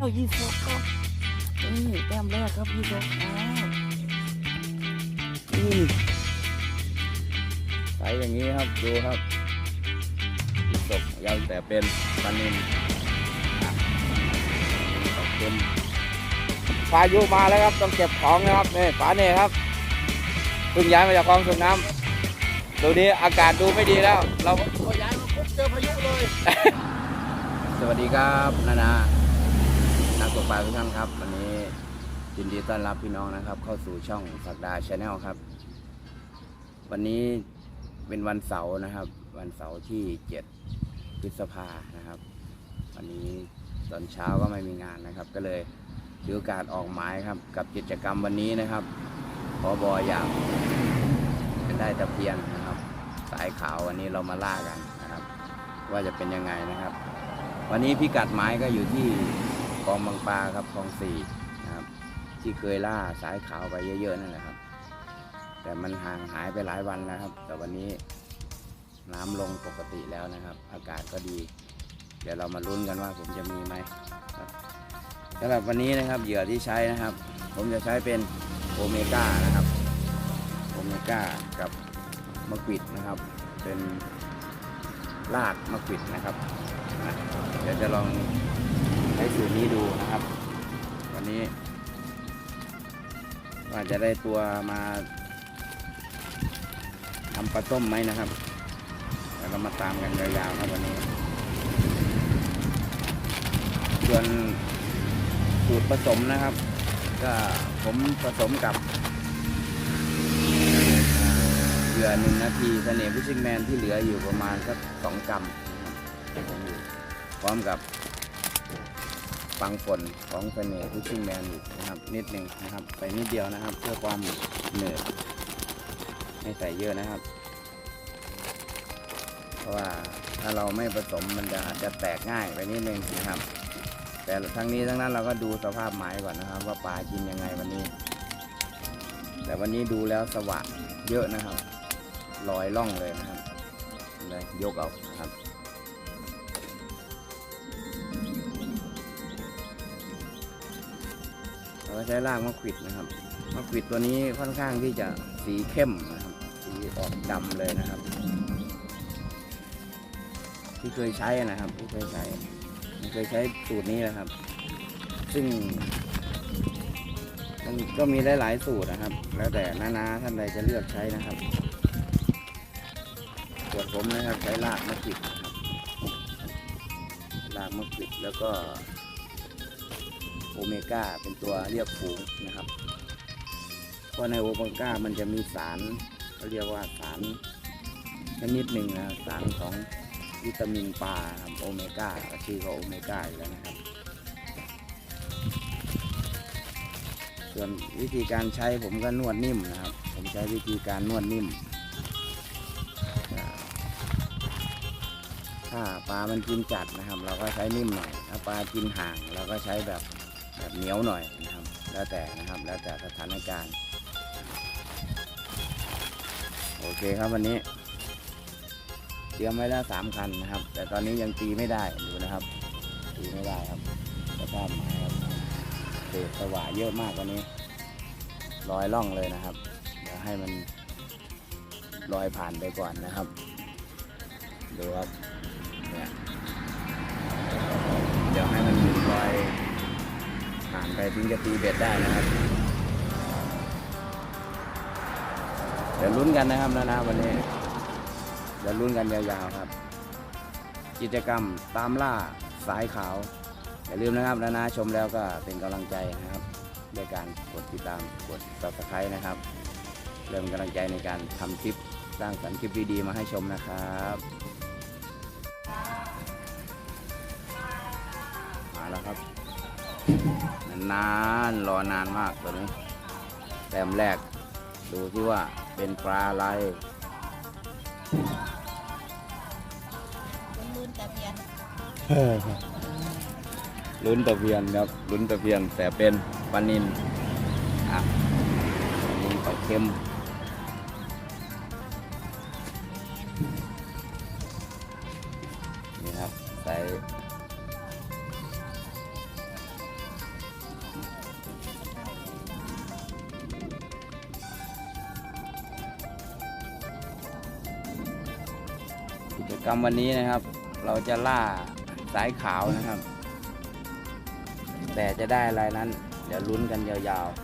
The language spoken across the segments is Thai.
แล้วยี่สิบครับนี่แต้มแรกครับยี่สิบอ้าวนี่ใสอย่างนี้ครับดูครับยี่สิบยาวแต่เป็นปลานินอะขอบคุณพายุมาแล้วครับต้องเก็บของนะครับนี่ป๋าเน่ครับเพิ่งย้ายมาจากคลองส่งน้ำดูนี้อากาศดูไม่ดีแล้ว เราพอย้ายมาปุ๊บเจอพายุเลย สวัสดีครับนานานักตก ปลาทุกท่านครับ วันนี้ยินดีต้อนรับพี่น้องนะครับ เข้าสู่ช่องสักดาชาแนลครับ วันนี้เป็นวันเสาร์นะครับ วันเสาร์ที่7พฤษภานะครับ วันนี้ตอนเช้าก็ไม่มีงานนะครับ ก็เลยถือโอกาสออกหมายครับ กับกิจกรรมวันนี้นะครับพอบออยากเป็นได้ตะเพียนนะครับ สายขาววันนี้เรามาล่ากันนะครับ ว่าจะเป็นยังไงนะครับ วันนี้พิกัดหมายก็อยู่ที่ คลองบางปลาครับคลองสี่นะครับ ที่เคยล่าสายขาวไปเยอะๆนั่นแหละครับ แต่มันห่างหายไปหลายวันแล้วครับ แต่วันนี้น้ำลงปกติแล้วนะครับ อากาศก็ดี เดี๋ยวเรามาลุ้นกันว่าผมจะมีไหมสำหรับวันนี้นะครับเหยื่อที่ใช้นะครับ ผมจะใช้เป็นโอเมก้านะครับโอเมก้ากับมะกวิดนะครับ เป็นรากมะกวิดนะครับเดี๋ยวจะลอง ใช้สูตรนี้ดูนะครับ วันนี้ว่าจะได้ตัวมาทำปลาต้มไหมนะครับแล้วเรามาตามกันยาวๆครับวันนี้ ส่วนสูตรผสมนะครับ ก็ผมผสมกับเหยื่อหนึ่งนาทีเสน่ห์ฟิชิงแมนที่เหลืออยู่ประมาณสักสองกรัมพร้อมกับ ฟังฝนของเสน่ห์พิชชิ่งแมนอีกนะครับนิดหนึ่งนะครับใส่นิดเดียวนะครับ เพื่อความเหนืดไม่ใส่เยอะนะครับ เพราะว่าถ้าเราไม่ผสมมันจะอาจจะแตกง่ายไปนิดนึงนะครับ แต่ทั้งนี้ทั้งนั้นเราก็ดูสภาพหมายก่อนนะครับ ว่าปลากินยังไงวันนี้ แต่วันนี้ดูแล้วสว่าเยอะนะครับลอยล่องเลยนะครับเลยยกเอานะครับ ก็ใช้รากมะขวิดนะครับมะขวิดตัวนี้ค่อนข้างที่จะสีเข้มนะครับ สีออกดำเลยนะครับ ที่เคยใช้นะครับ ที่เคยใช้เคยใช้สูตรนี้นะครับ ซึ่งมันก็มีหลายๆสูตรนะครับ แล้วแต่นาๆท่านใดจะเลือกใช้นะครับส่วนผมนะครับใช้รากมะขวิดรากมะขวิดแล้วก็ โอเมก้าเป็นตัวเรียกฝูงนะครับเพราะในโอเมก้ามันจะมีสารเขาเรียกว่าสารชนิดหนึ่งนะสารของวิตามินปลาโอเมก้าชื่อเขาโอเมก้าอยู่แล้วนะครับ ส่วนวิธีการใช้ผมก็นวดนิ่มนะครับ ผมใช้วิธีการนวดนิ่ม ถ้าปลามันกินจัดนะครับ เราก็ใช้นิ่มหน่อยถ้าปลากินห่างเราก็ใช้แบบ แบบเหนียวหน่อยนะครับ แล้วแต่นะครับ แล้วแต่สถานการณ์ โอเคครับวันนี้เตรียมไว้แล้วสามคันนะครับ แต่ตอนนี้ยังตีไม่ได้ดูนะครับ ตีไม่ได้ครับสภาพหมายครับเศษสวะเยอะมากวันนี้ลอยล่องเลยนะครับ เดี๋ยวให้มันลอยผ่านไปก่อนนะครับ ดูครับเนี่ยเดี๋ยวให้มันลอย ผ่านไปถึงจะตีเบ็ดได้นะครับ เดี๋ยวลุ้นกันนะครับนะนะวันนี้เดี๋ยวลุ้นกันยาวๆครับ กิจกรรมตามล่าสายขาว อย่าลืมนะครับนะนะชมแล้วก็เป็นกำลังใจนะครับด้วยการกดติดตามกด subscribe นะครับเริ่มกำลังใจในการทำคลิปสร้างสรรค์คลิปดีๆมาให้ชมนะครับ นานๆรอนานมากตัวนี้แต้มแรกดูที่ว่าเป็นปลาอะไรมันมืนแต่เพียนลุ้นตะเพียนครับลุ้นตะเพียนแต่เป็นปลานินอะปลานินปลาเค็มนี่ครับใส่ กรรมวันนี้นะครับ เราจะล่าสายขาวนะครับ แต่จะได้อะไรนั้น เดี๋ยวลุ้นกันยาวๆ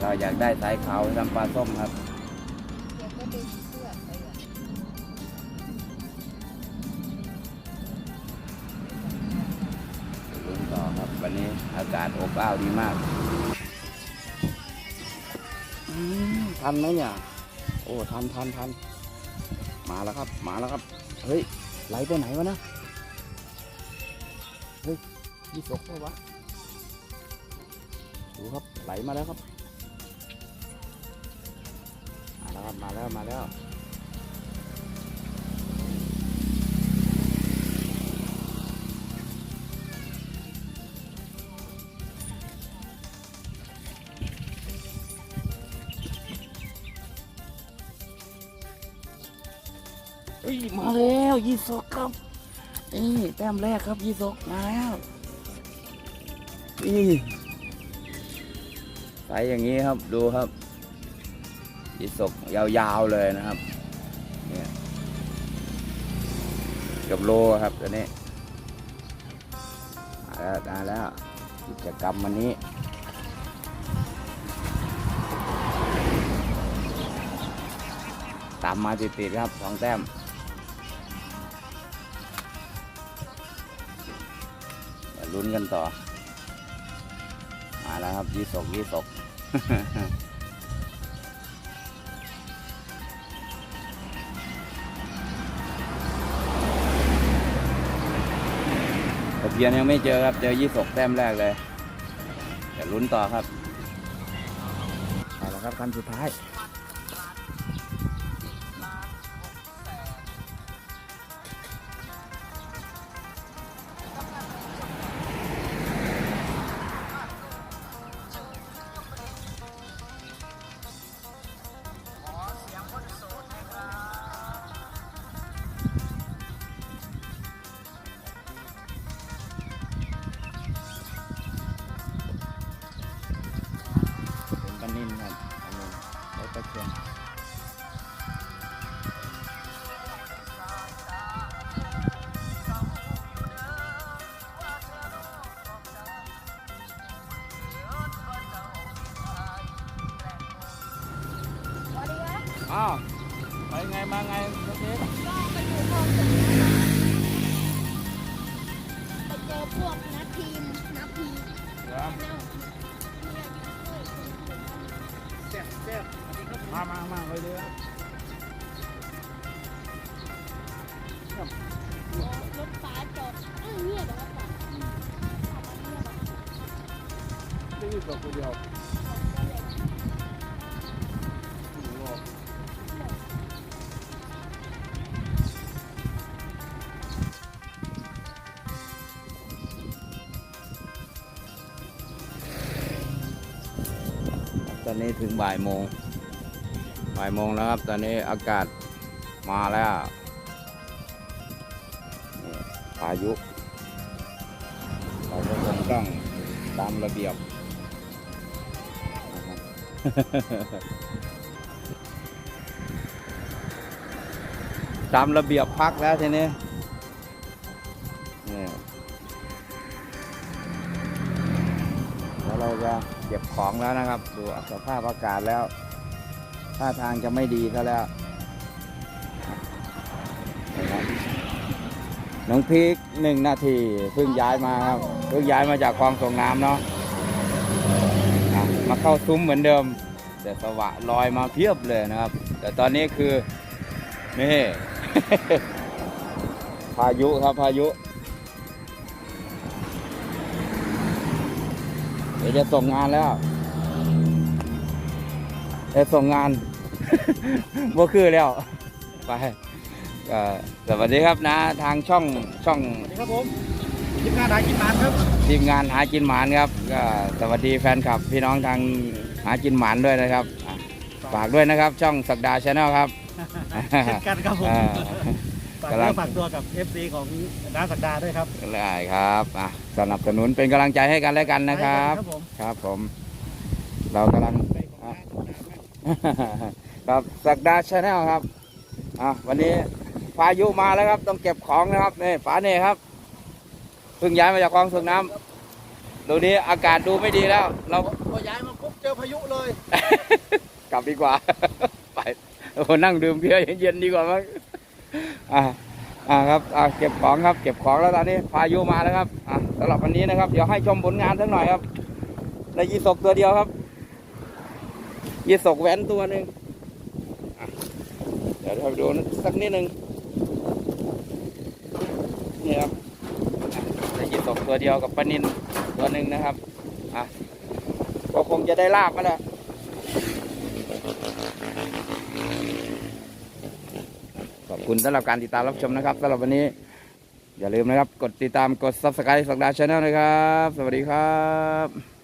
เราอยากได้สายขาวทำปลาส้มครับลุ้นต่อครับ วันนี้อากาศอบอ้าวดีมากอืมทันไหมเนี่ย อ้ทันทันทันมาแล้วครับมาแล้วครับ เฮ้ยไหลไปไหนวะนะเฮ้ยยี่สกเปล่าวะดูครับไหลมาแล้วครับ มาแล้วครับมาแล้วมาแล้ว ยี่สกครับ นี่แต้มแรกครับยี่สกมาแล้วนี่ใสอย่างนี้ครับดูครับยี่สกยาวๆเลยนะครับเนี่ยกับโลครับตัวนี้มาแล้วมาแล้วกิจกรรมวันนี้ตามมาติดๆครับสองแต้ม ลุ้นกันต่อ มาแล้วครับยี่สกยี่สกตะเพียนยังไม่เจอครับ เจอยี่สกแต้มแรกเลยเดี๋ยวลุ้นต่อครับ ไปแล้วครับคันสุดท้าย แได้ยินตัวคนเดียวตอนนี้ถึงบ่ายโมง บ่ายโมงแล้วครับ ตอนนี้อากาศมาแล้วพายุเราก็คงต้องตามระเบียบ ตามระเบียบพักแล้วทีนี้นี่แล้วเราจะเก็บของแล้วนะครับ ดูสภาพอากาศแล้วท่าทางจะไม่ดีซะแล้ว น้องพีกหนึ่งนาทีเพิ่งย้ายมาครับ เพิ่งย้ายมาจากคลองส่งน้ำเนาะ มาเข้าซุ้มเหมือนเดิม แต่สวะลอยมาเพียบเลยนะครับ แต่ตอนนี้คือ นี่ พายุครับพายุ เดี๋ยวจะส่งงานแล้วจะส่งงานบ่คือแล้ว ไปสวัสดีครับนะ ทางช่องช่องสวัสดีครับผม ทีมงานหากินหมานครับทีมงานหากินหมานครับก็สวัสดีแฟนคลับ พี่น้องทางหากินหมานด้วยนะครับอะฝากด้วยนะครับ ช่องสักดาชาแนลครับ เช่นกันครับผมอ่าฝากกำลัเนื้องฝากตัวกับ FC ของน้าสักดาด้วยครับได้ครับอะสนับสนุนเป็นกำลังใจให้กันและกันนะครับครับผมครับผม เรากำลัง ไปของน้าของน้าครับสักดาชาแนลครับอะวันนี้พายุมาแล้วครับ ต้องเก็บของนะครับนี่ฝาเน่ครับ เพิ่งย้ายมาจากคลองส่งน้ำดูนี้อากาศดูไม่ดีแล้ว เรา พอย้ายมาปุ๊บเจอพายุเลย กลับดีกว่า ไปโอ้นั่งดื่มเบียร์เย็นๆดีกว่ามั้งอ่าอ่าครับอ่าเก็บของครับ เก็บของแล้วตอนนี้พายุมาแล้วครับอ่าสำหรับวันนี้นะครับ เดี๋ยวให้ชมผลงานสักหน่อยครับได้ยีสกตัวเดียวครับยีสกแหวนตัวหนึ่งอะเดี๋ยวเราไปดูสักนิดหนึ่งนี่ครับอะได้ยีสก ตัวเดียวกับปลานินตัวหนึ่งนะครับอะก็คงจะได้ลาบมาแล้วขอบคุณสำหรับการติดตามรับชมนะครับสำหรับวันนี้ อย่าลืมนะครับ กดติดตามกด subscribe สักดาชาแนลนะครับ สวัสดีครับ